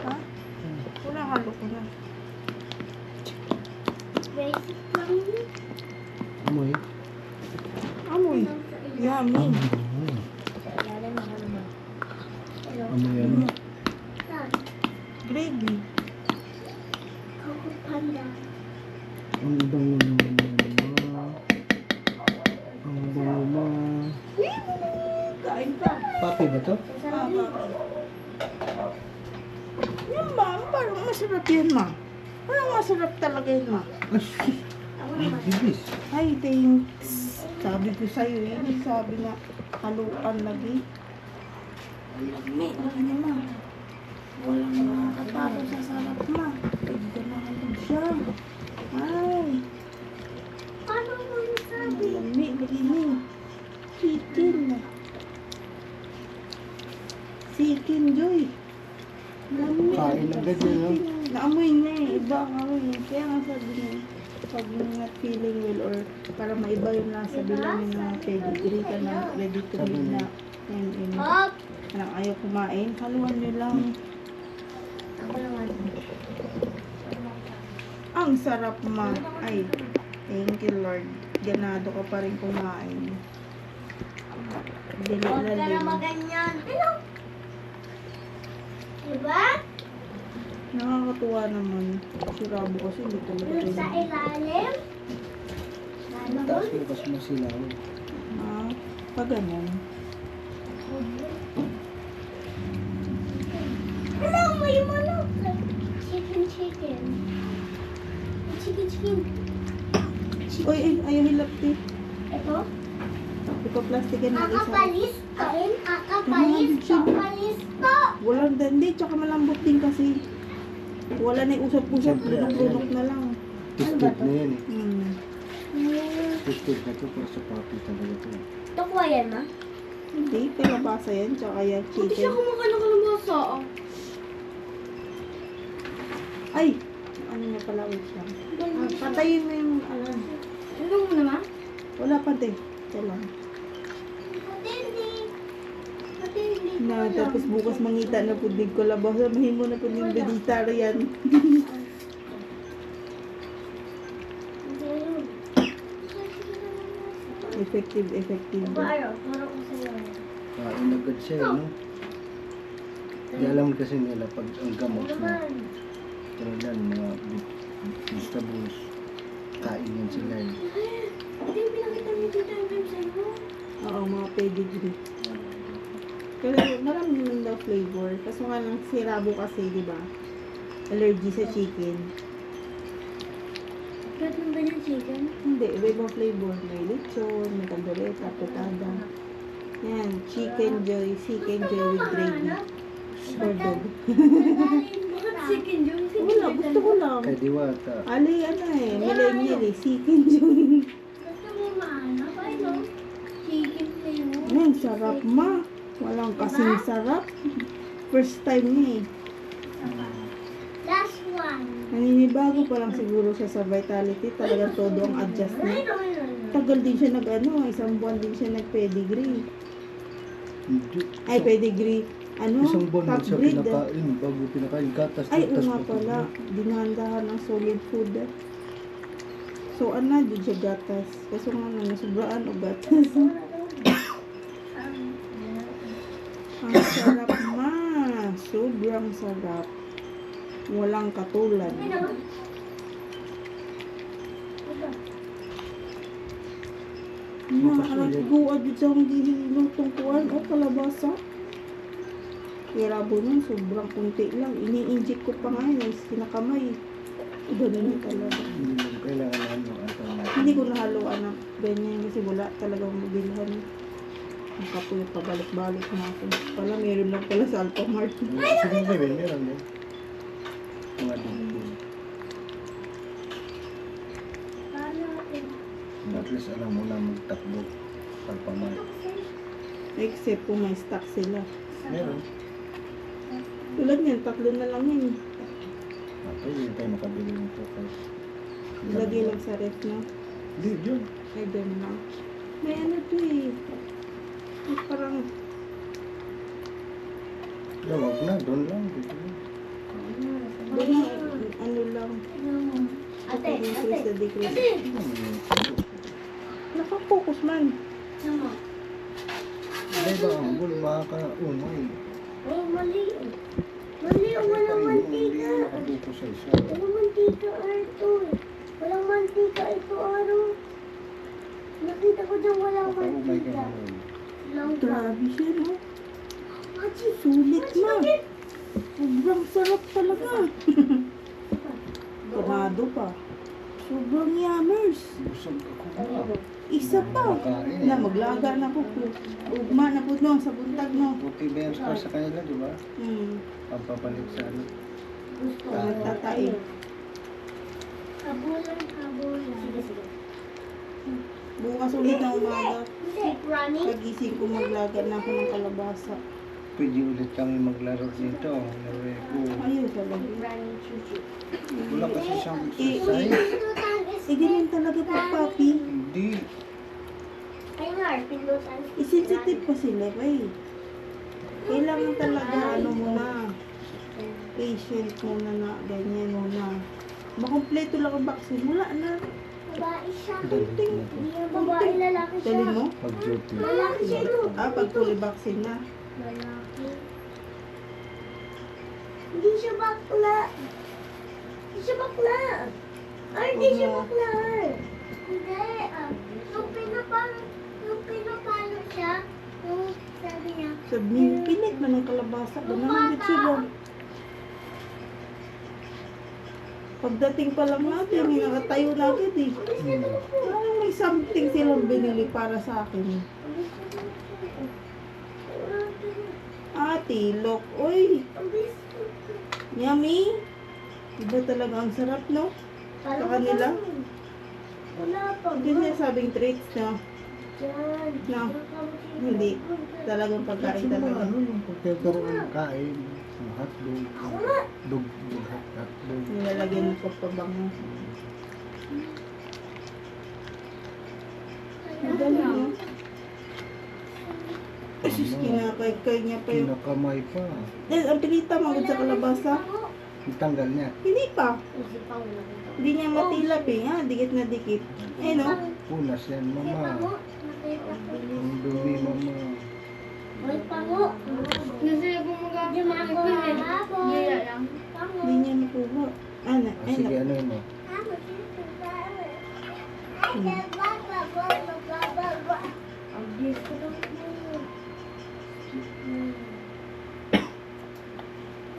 Ha? Wala halo ko na. Basic lang yun. Amoy. Amoy. Yummy. Mm. Amoy? Saan? Gravy. Coco Panda. Ang bango naman mo. Ang bango mo. Kain ka. Papi ba to? Sarap yun. Yan ma, parang masarap yan ma. Parang masarap talaga yan ma. Ay, thanks. Sabi ko sa'yo yan. eh. Sabi nga, haluan lagi. Lami, lagi niya ma. Walang nakakatalo sa sarap ma. Tignan na halog siya. Ay, Paano mo nasabi? lami, lagi niya. Chicken. Chicken, Joy. Kain agad yun, no? Naamoy niya eh. Iba ang amoy niya. Kaya nga sabi niya, pag not feeling well or para maiba yung nasa bilangin ng pedigree ka na ready to eat na and, Hop! parang ayaw kumain, haluan niyo lang. Ako naman. Ang sarap ma. Ay, thank you Lord. Ganado ka pa rin kumain. Dili Huwag ka na maganyan. Hello? Diba? Nakakatuwa naman. Si Rabo kasi hindi talaga Yung sa pwede. ilalim? Ano Taas mo kasi masilaw. Ah, pag ganyan. Hello, may manok. Chicken, chicken. Chicken, chicken. Uy, ay, ayaw hilapti. Ito? Ikaw plastikin na isa. Kakapalis to rin. Kakapalis to. Palis to. Walang dandi, tsaka malambot din kasi. Wala na yung usap-usap, lunok-lunok na lang. Twisted na yan eh. Hmm. Twisted na to para sa papi talaga to. Ito kuha yan, ma? Hindi, kalabasa yan, tsaka yung Hindi siya chicken. kumakain ng kalabasa. ah. Ay! Ano na pala, wait lang. Ah, patayin mo yung, ano, Ano mo naman? wala pa din. Ito lang. Na, tapos bukas mangita na po din ko labasa. Mahimo na po din vegetarian. effective, effective. Sa'yo. Kain agad siya eh, no? Di alam kasi nila pag ang gamot na Naman. talaga mga vegetables, kain yan sila eh. Hindi, pinakita Tita yung time sa'yo. Oo, mga pedigree. Pero daw flavor. Kaso nga lang si Rabo kasi, di ba? Allergy sa chicken. Mo ba ng chicken? Hindi, iba-ibang flavor. May lechon, may caldereta, petada. Yan, chicken joy, chicken joy with gravy. For dog. Chicken yung Wala, gusto ko lang. Kay Diwata, Ali, ano eh, millennial eh, chicken joy. Gusto mo maano? Paano? Chicken flavor. Yan, sarap ma. Walang kasing sarap. First time niya eh. Last one. Naninibago pa lang siguro siya sa vitality. Talagang todo ang adjust niya. Tagal din siya nag ano, isang buwan din siya nag pedigree. Ay, pedigree. Ano? Isang buwan mo siya breed. ah. pinakain, bago pinakain, gatas, Ay, pa pala. Dinahandahan ng solid food. ah. So, ano, di siya gatas. Kaso nga na, nasubraan o gatas. Ang sarap ma. Sobrang sarap. Walang katulad. Na, alat go adyo sa akong gihilutong kuwan o kalabasa. Kirabo nun, sobrang kunti lang. Ini-inject ko pa nga yun, sinakamay. Ganun yung talaga. Hindi mo kailangan ano, Hindi ko nahaluan ng ganyan kasi wala talagang mabilhan. Ang kapoy pabalik-balik na ako. Pala meron lang pala sa Alphamart. Sige, baby, meron din. Mga din. At least alam mo na magtakbo. Pagpamay. Except kung may stock sila. Meron. Tulad niyan, tatlo na lang yun. Ako, hindi tayo makabili nito kasi. Lagay lang sa ref na. Hindi, yun. I don't know. May ano to eh. Parang... Yeah, wag na. Doon lang. Dito lang. Doon na. Ano lang. Ate, ate. Ate! Nakapokus man. Tama. Ay ba, ang gulo makakaumay. Eh. Oh, mali. Mali, walang mantika. Hindi nakadito sa isa. Walang mantika, Arto. Eh. Walang mantika ito, Aro. Nakita ko dyan walang mantika. Grabe siya, no? Sulit ma. Sobrang sarap talaga. Panado pa. Sobrang ako. Isa pa. Makain Na eh. maglaga na po po. Ugma na po no, sa buntag no. Puti ba yung score sa kanila, di ba? Hmm. Pampapalit sa ano. Gusto nagtatae. Kabulan, kabulan. Bukas ulit na umaga. Keep running. Pagising ko maglaga na ako ng kalabasa. Pwede ulit kami maglaro nito. Laro ko. Ayaw talaga. Keep running, chuchu. Wala kasi siyang Eh, exercise. Pindutan is... Eh, ganyan talaga po, papi. Hindi. Ay nga, pindutan. I-sensitive pa sila ba eh. Kailangan talaga ano muna. Patient muna na, ganyan muna. Makompleto lang ang vaccine. Wala na. Babae siya. Hindi yung babae, lalaki siya. Dali mo? Pag-duty. Lalaki siya ito. Ah, pag fully vaccine na. Lalaki. Hindi siya bakla. Hindi siya bakla. Ay, hindi siya Oo. bakla. Hindi. ah. Nung pinapalo, nung pinapalo siya, nung sabi niya, Sabi niya, pinit man ng kalabasa. Ganahan din sila. Pagdating pa lang natin, may nakatayo na agad eh. Hmm. Parang may something silang binili para sa akin. Ah, tilok. Uy, yummy. Iba talaga ang sarap, no? Sa kanila? Wala pa. Hindi niya sabing treats, no? Diyan. No. Hindi. Talagang pagkain talaga. ano, yung pagkakaroon ng kain, hotdog, dog, dog, hotdog. Nilalagyan mo pa pabango. Madali, no? Sus, kinakay-kay niya pa yung... Kinakamay pa. Eh, ang pilita, magod sa kalabasa. Itanggal niya. Hindi pa. Hindi niya matilap eh. Ha? Dikit na dikit. Eh, no? Punas yan, mo? mama. Ko. Ang dumi, mama. May pango. Kasi gumagamit Di ng ako ipin eh. hapon. Gaya lang. Hindi niya nakuha. Ano? Ah, sige, ano mo? Ang bilis ko lang.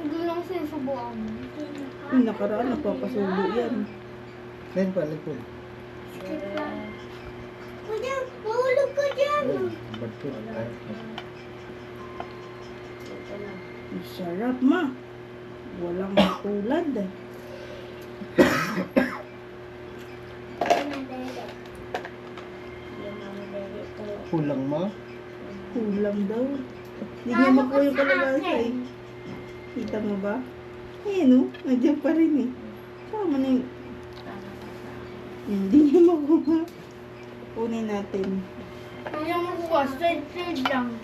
Hindi lang sinusubukan mo. Yung nakaraan, nagpapasubo yan. Then pa, likod. Kuya, mahulog ka dyan. Ay, bato. Sarap, ma. Walang matulad. eh. Kulang mo? Kulang daw. Hindi niya makuha yung kalabasa eh. Kita mo ba? Ayan no, nandiyan pa rin eh. Tama na yung... Hindi niya makuha. Kunin natin. Kaya mo ko, straight straight lang.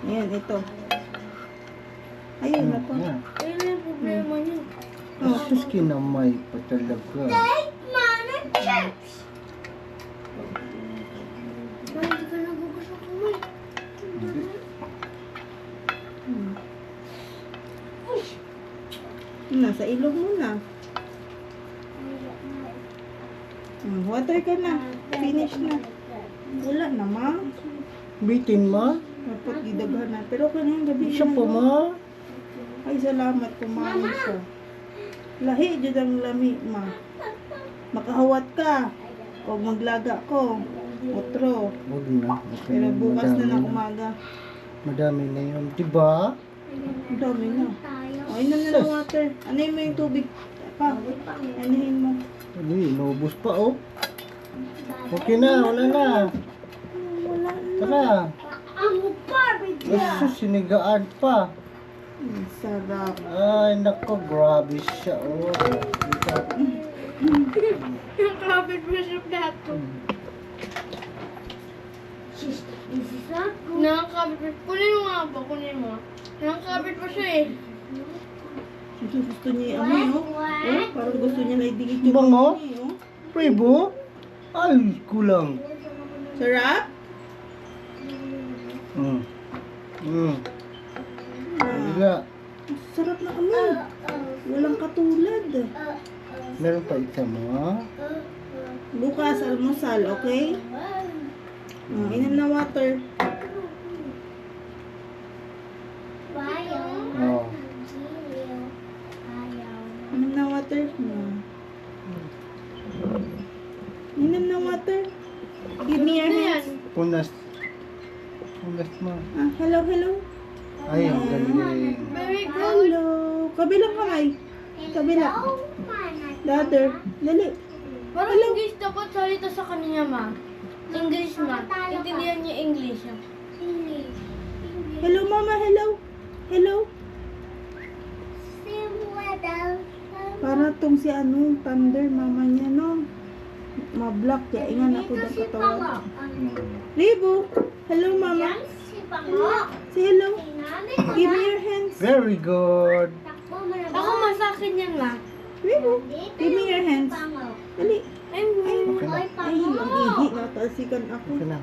Ayan, ito. Ayun na to. Yan. Ayun yung problema niyo. Oh, Sus, kinamay pa talaga. Take mana chips. Hindi ka nagugas ng kamay. Hindi. hmm. Nasa ilong mo na. Hmm, water ka na. Finish na. Wala na, ma. Bitin mo? Dapat gidaghan na. Pero kanina gabi Siya na, po mo? Ay, salamat. Kumain siya. Lahi, jud ang lami, ma. Makahawat ka. Huwag maglaga ko. Otro. Huwag na. Okay Pero na, bukas na madami ng umaga. Madami na yun. Diba? Ang dami na. Ay, na na ng water. Mo yung tubig. Pa, anuhin mo. Ano yun? Naubos pa oh. Okay na, wala na. Wala na. Tara. Sus, sinigaan pa. Ang sarap. Ay, nako, grabe siya. Oh. Ito. Yung kapit mo sa plato. Nakakabit mo. Kunin mo nga ba? Kunin mo. Nakakabit mo siya eh. Gusto, gusto niya yung amoy, oh. Oh, parang gusto niya na idingit yung Bango? amoy, oh. Prebo? Ay, kulang. Sarap? Hmm. Ah, Kabila. sarap na amoy. Walang katulad. Meron pa isa mo. Bukas, almusal, okay? Oh, inom na water. Oh. Inom na water. Inom na water. Give me your hands. Punas. Mo. Ah, hello, hello. Ay, ang galing. Very good. Hello. Kabilang kamay. Kabila. The other. Dali. Parang English dapat salita sa kanya, ma. English, ma. Intindihan niya English. ah. Hello, mama. Hello. Hello. Para tong si ano, Thunder, mama niya, no? Ma-block ya. Ingan ako katawan. Hmm. Ribo. Hello, mama. Say hello. Give me your hands. Very good. Ako masakin yan, ma. Ribo. Give me your hands. Dali. I'm Okay na. Ay, ang ihi. Natalsikan ako. Okay na.